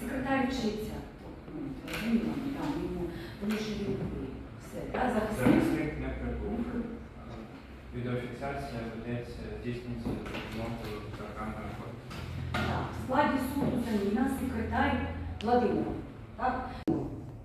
Секретар вчиться. Розуміло, там йому, тому що він захисник. Не прибув. Відеофіксація ведеться, здійснюється за допомогою програми «Код». Так, в складі суду заміна секретар Владимир. Так?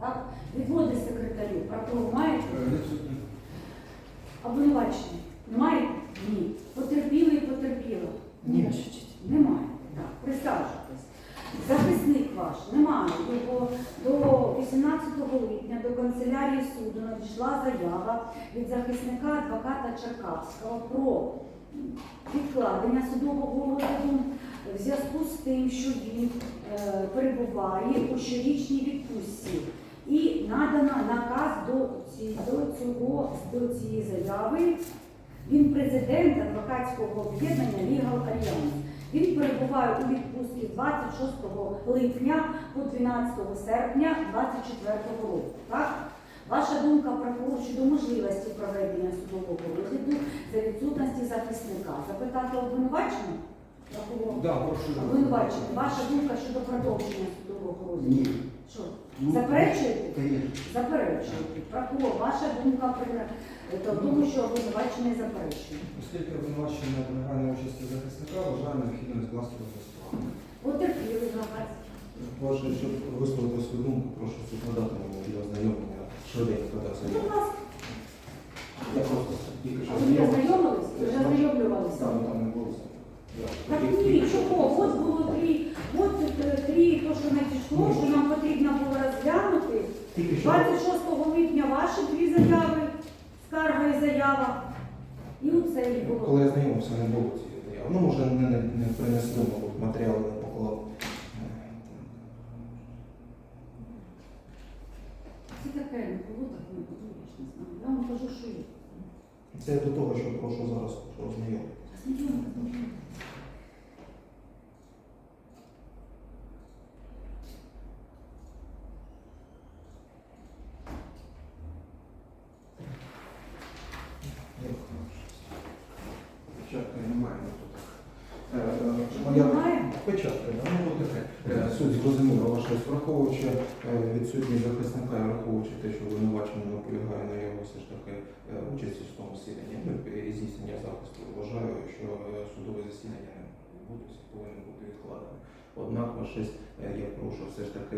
Так? Відводи секретарю. Прокурор маєте? Обвинувачений. Немає? Ні. Потерпілий, потерпіла? Ні. Ваша честь. Немає. Так, присаджуйтесь. Захисник ваш немає. Його до 18 липня до канцелярії суду надійшла заява від захисника адвоката Черкавського про відкладення судового розгляду в зв'язку з тим, що він е, перебуває у щорічній відпустці. І надано наказ до, ці- до, цього, до цієї заяви. Він президент адвокатського об'єднання Legal Alliance. Він перебуває у відпустці 26 липня по 12 серпня 2024 року. Так? Ваша думка прокурор щодо можливості проведення судового розгляду за відсутності захисника. Запитати обвинувачення? Да, прошу. Обвинувачення. Ваша думка щодо продовження судового розгляду? Ні. Що? Ну, Заперечуєте? Конечно. Заперечуєте. Прокурор, ваша думка при е, в тому, що обвинувачення заперечує. Оскільки обвинувачення полягає участі захисника, вважаю необхідно скласти розгляд. Потерпіли громадські. Ваше, щоб висловити свою думку, прошу суд надати мені швиденько подав Будь ласка. Я просто тільки що ви не ознайомились? Ви вже ознайомлювалися? Там, там не було. Я Так тільки- ні, чого? От було три, от е, три, то, що надійшло, що нам потрібно було розглянути. Тільки що 26 липня ваші дві заяви, скарга і заява. І оце і було. коли я знайомився, не було цієї заяви. Ну, може, не, не, не принесли, мабуть, матеріали не поклав. Це таке не було, так не було, я ж не знаю. Я вам кажу, що є. Це до того, що прошу зараз ознайомити. Печатки немає ну, тут. Е, е, моя- Да, ну таке. Е, Суть зрозуміла ваша враховуючи е, відсутність захисника і враховуючи те, що обвинувачення наполягає на його все ж таки е, участі в тому засіданні і здійснення захисту, вважаю, що судове засідання не буде повинно бути відкладене. Однак, е, я прошу все ж таки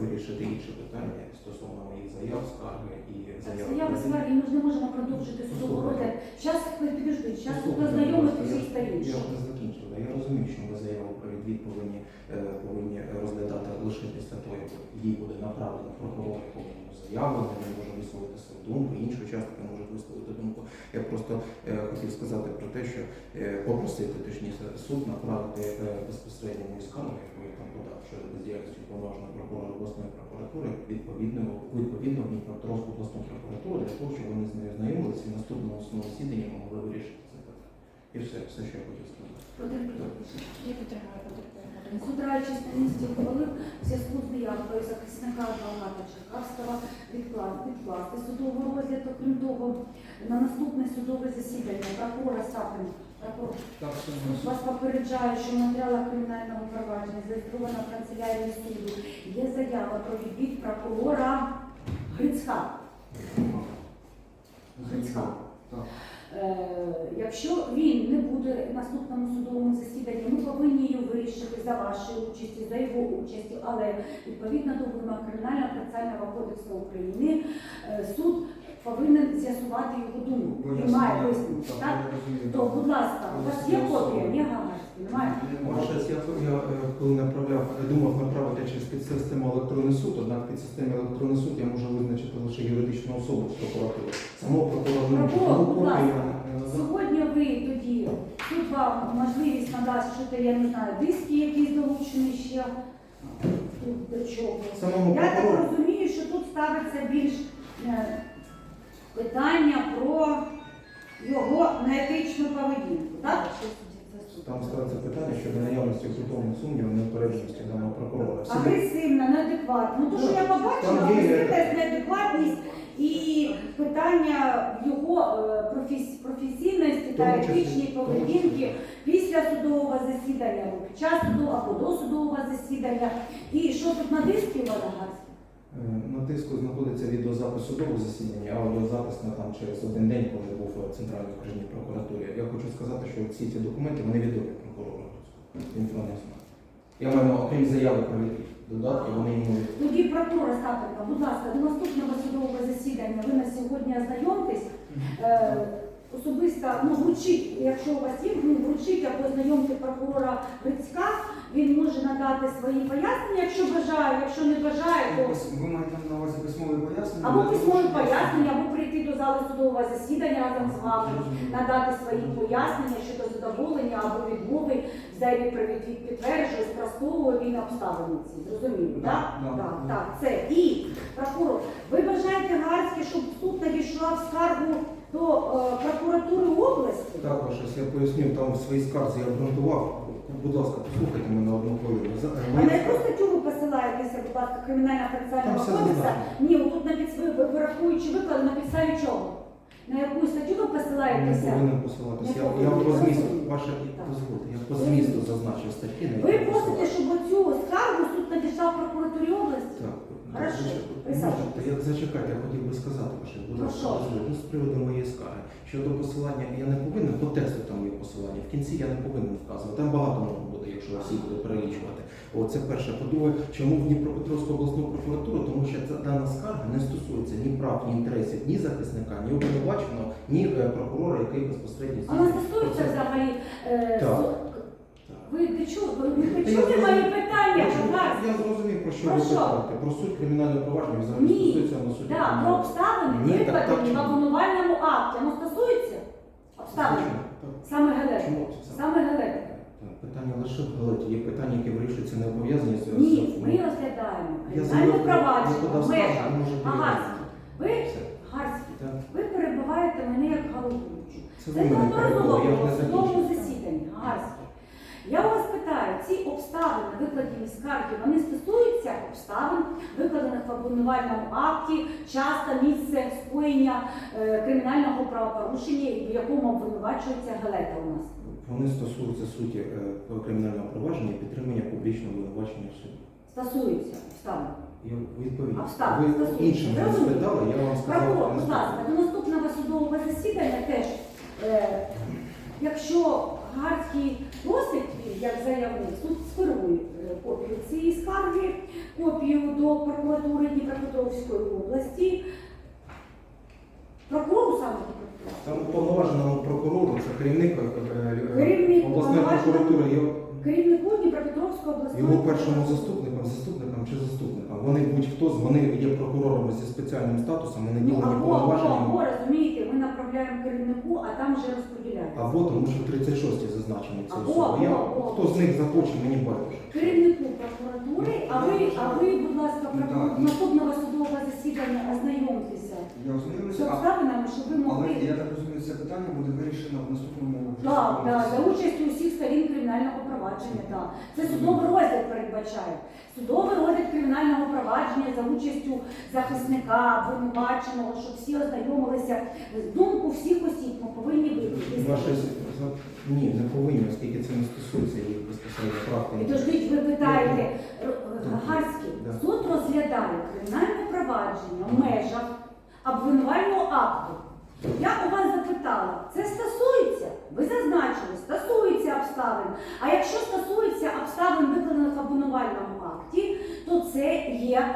вирішити інші питання стосовно моїх заяв, скарги і заяв. заяви скарги, ми ж не можемо продовжити судовий розгляд. Зараз підожди, зараз тут Послухайте, ознайомитися я- і стає. Я ж не закінчив. Я розумію, що ми заяву відвід повинні, е, повинні розглядати лише після того, як їй буде направлено прокурор повному заяву, де він може висловити свою думку, інші учасники можуть висловити думку. Я просто е, хотів сказати про те, що е, попросити точніше суд направити безпосередньо мою скаргу, яку я там подав щодо бездіяльності повноваженого прокурора обласної прокуратури, відповідно відповідно Дніпропетровську обласну прокуратуру, для того, щоб вони з нею знайомилися і наступному основному засіданні могли вирішити. І все, все, що я хотів сказати. Потерпіли. Я підтримую потерпілого. Суд радячись на місці ухвалив в зв'язку з заявкою захисника адвоката Черкавського відкласти, відкласти судовий розгляд. Окрім того, на наступне судове засідання прокурора Сапин прокурор вас попереджаю, що в матеріалах кримінального провадження зареєстрована в канцелярії суду. Є заява про відвід прокурора Грицька. Грицька. Е, Якщо він не буде в наступному судовому засіданні, ми повинні її вирішити за вашою участю, за його участю, але відповідно до вимог Кримінального процесуального кодексу України е, суд повинен з'ясувати його думку. Він має Так? То, будь ласка, у вас є копія? Ні? Немає? Ваша честь, я, я е, коли направляв, думав направити через підсистему електронний суд, однак під системою електронний суд я можу визначити лише юридичну особу з прокуратури. Самого прокурора. Прокурор. Сьогодні ви тоді суд вам можливість надасть, що то, я не знаю, диски якісь долучені ще тут до чого. Самому Я так розумію, що тут ставиться більш е, питання про його неетичну поведінку. Так? Там ставиться питання щодо наявності ґрунтовних сумнівів неупередженості даного прокурора. Всі Агресивна, неадекватна. Ну, то, що я побачила, Там є- агресивність, неадекватність і питання його е, професі- професійності та Тому числі, етичній поведінки після судового засідання, або під час судового або до судового засідання. І що тут на дискі Івана Гарська? Е, На тиску знаходиться відеозапис судового засідання, а аудіозапис на там через один день, коли був в Центральній окружній прокуратурі. Я хочу сказати, що всі ці документи вони відомі прокурору. Він про них знає. Я маю, окрім заяви про відвід, додатки, вони йому. Тоді прокурор Остапенко, будь ласка, до наступного судового засідання ви на сьогодні ознайомтесь. Е, особисто ну, вручіть, якщо у вас є, ну, вручіть або знайомте прокурора Грицька, він може надати свої пояснення, якщо бажає, якщо не бажає, то Ви маєте на увазі письмове пояснення? або письмові пояснення, або прийти до зали судового засідання разом з вами, надати свої пояснення щодо задоволення або відмови, заяві про відвід підтверджує, спростовує він обставини ці. Зрозуміло, Да, так? да, Так, да. так, це. І, прокурор, ви бажаєте Гарське, щоб суд надійшла в скаргу до е, прокуратури області? Також, я поясню, там в своїй скарзі я обґрунтував. Будь ласка, послухайте мене одну хвилину. За- А яку статтю ви посилаєтеся, будь ласка, кримінального Там процесуального кодексу? Ні, отут на підсвої, вирахуючи виклад, на підставі чого? На яку статтю ви Не посилаєтеся? повинен посилатися. Не Я, я по змісту, Так. дозвольте, я по змісту зазначив статті, Ви просите, щоб оцю скаргу суд надійшла в прокуратурі області? Так, Хорошо. Присаджуйтесь. я зачекайте, я хотів би сказати ваше, будь Ну, ласка? Ну, з приводу моєї скарги. Щодо посилання, я не повинен, по тексту там є посилання, в кінці я не повинен вказувати. Там багато можна буде, якщо всі буде перелічувати. О, це перше. По-друге, чому в Дніпропетровську обласну прокуратуру? Тому що ця дана скарга не стосується ні прав, ні інтересів, ні захисника, ні обвинуваченого, ні е, прокурора, який безпосередньо А нас здійснює стосується процес. взагалі. е, Так. Ви ти чули? Моє питання? Я, зрозумів, про що ви питаєте. Про суть кримінального провадження взагалі стосується на суді. Так, про обставини, викладені в обвинувальному акті. Воно стосується обставин. Саме галети. Саме? Галети. Питання лише в галеті. Є питання, які вирішуються не пов'язані з Ні, ми розглядаємо кримінальне провадження в межах. ви. Ви, Гарський, ви перебуваєте мене як головуючу. Це неодноразово в судовому засіданні. Гарський. Я у вас питаю, ці обставини, викладені в скаргі, вони стосуються обставин, викладених в обвинувальному акті, часто місце скоєння е, кримінального правопорушення, в якому обвинувачується галета у нас. Вони стосуються суті е, кримінального провадження і підтримання публічного обвинувачення в суді. Стосуються обставин. Я відповів. Обставин Ви стосуються. іншим не Зрозуміло. спитали, я вам. Прокурор, не будь ласка, до наступного судового засідання теж, е, якщо Гарський просить, як заявник, суд скерує е, копію цієї скарги, копію до прокуратури Дніпропетровської області. Прокурору саме. Там уповноваженому прокурору, це керівник е, обласної прокуратури, Керівнику Дніпропетровської обласної його першому прокуратури. заступникам, заступникам чи заступникам. Вони будь-хто з вони є прокурорами зі спеціальним статусом, вони Ну, ділені або, або, або, розумієте, ми направляємо керівнику, а там вже розподіляємо. Або тому, що 36 зазначені ці Або, особи. Я, або, або. хто з них захоче, мені байдуже. Керівнику прокуратури, а ви, а ви, будь ласка, Ну, прокурор, наступного судового засідання ознайомтеся Я ознайомився, а- обставинами, щоб ви але я так розумію, це питання буде вирішено в наступному Так, так, за участю сторін кримінального провадження. Так. Це судовий розгляд передбачає. Судовий розгляд кримінального провадження за участю захисника, обвинуваченого, щоб всі ознайомилися. Думку всіх осіб ми повинні. Ваше ні, не повинні, оскільки це не стосується їх безпосередньо прав. Підождіть, ви питаєте, Р- Гарський, Да. суд розглядає кримінальне провадження в межах обвинувального акту. Я у вас запитала, це стосується? Ви зазначили, стосується обставин. А якщо стосується обставин, викладених в обвинувальному акті, то це є.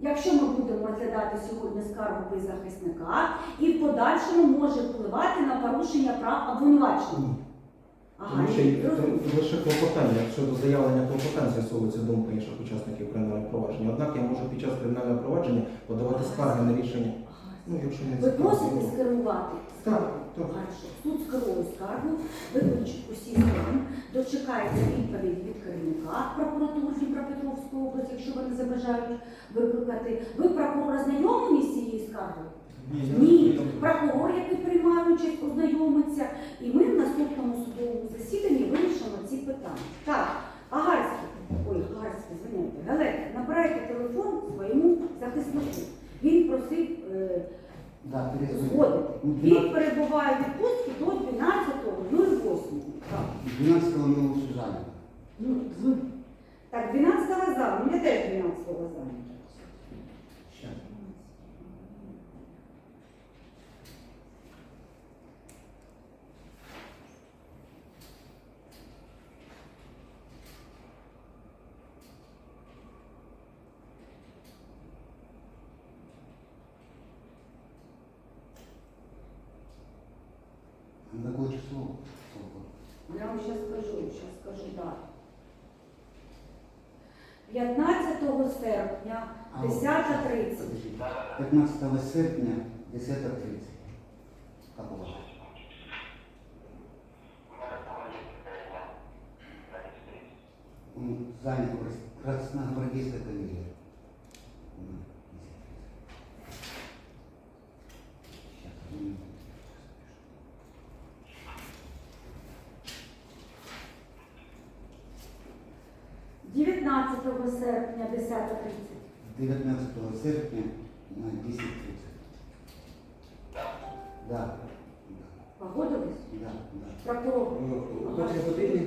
Якщо ми будемо розглядати сьогодні скаргу без захисника, і в подальшому може впливати на порушення прав обвинуваченого. Ні. Ага, там лише клопотання щодо заявлення клопотань з'ясовується думка інших учасників кримінального провадження. Однак я можу під час кримінального провадження подавати скарги на рішення. Ну, якщо не Ви просите ну, скерувати? Так, так. Хорошо. Суд скерує скаргу, вилучить усі сторон, дочекається відповідь від керівника прокуратури Дніпропетровської області, якщо вони забажають викликати. Ви прокурор знайомлені з цією скаргою? Ні, прокурор, який приймає участь, ознайомиться, і ми в наступному судовому засіданні вирішимо ці питання. Так, Агарський, ой, Агарський, звиняйте, Галета, набирайте телефон своєму захиснику. Він просив е, Да, згодити. Ну, Він перебуває в відпустці до 12.08. Так. 12 минут Сюзанна. Ну, так, 12 за, у мене теж 12 за. Сейчас. На какое число? Я вам зараз скажу, зараз скажу дату. 15 серпня, А, 10.30. Подожди. 15 серпня, 10.30. Как у вас? Он занят в Крас- Красногвардейской коллегии. М, 10:30. Сейчас, одну минуту. 19 серпня, 10.30. 19 серпня на 10.30. Да. Погодились? Да, да. Прокурор. О котрій?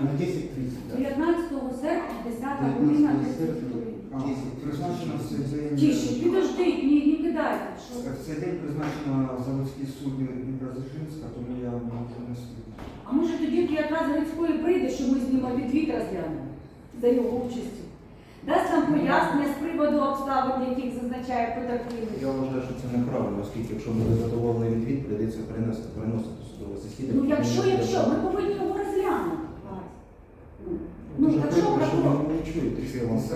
На 10.30, да. 19 серпня, 10 година, 19 30 серпня, 10.30. Призначено в цей день. Тише, підождіть, не, не кидайте. Що? В цей день призначено заводський суд Дніпродзержинська, тому я можу не встигну. А може тоді якраз Грицької прийде, що ми з ним відвід розглянемо за його участю. Дасть нам пояснення з приводу обставин, яких зазначає потерпілий. Я вважаю, що це неправильно, оскільки якщо ми не задоволені відвід, прийдеться перенести, переносити судове засідання. Ну якщо, якщо, ми повинні його розглянути. Ну, Ну, якщо що прокурор, ви не чуєте, що я вам це.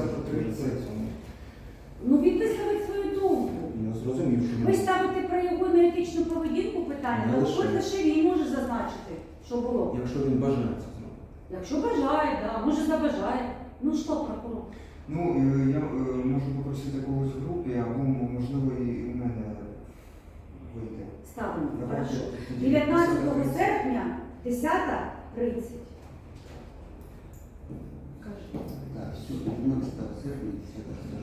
ну він висловить свою думку. Я зрозумів, що Ви ставите про його неетичну поведінку питання, Не але лише. кожен ще він може зазначити, що було. якщо він бажає це зробити. Якщо бажає, да, може забажає. Ну що, прокурор? Ну, е, я е, можу попросити когось в групі, або можливо і у мене вийти. Ставимо. Давайте Хорошо. тоді 19 10:30. серпня, 10.30. Кажи. Да, все, 15 серпня, 10.30.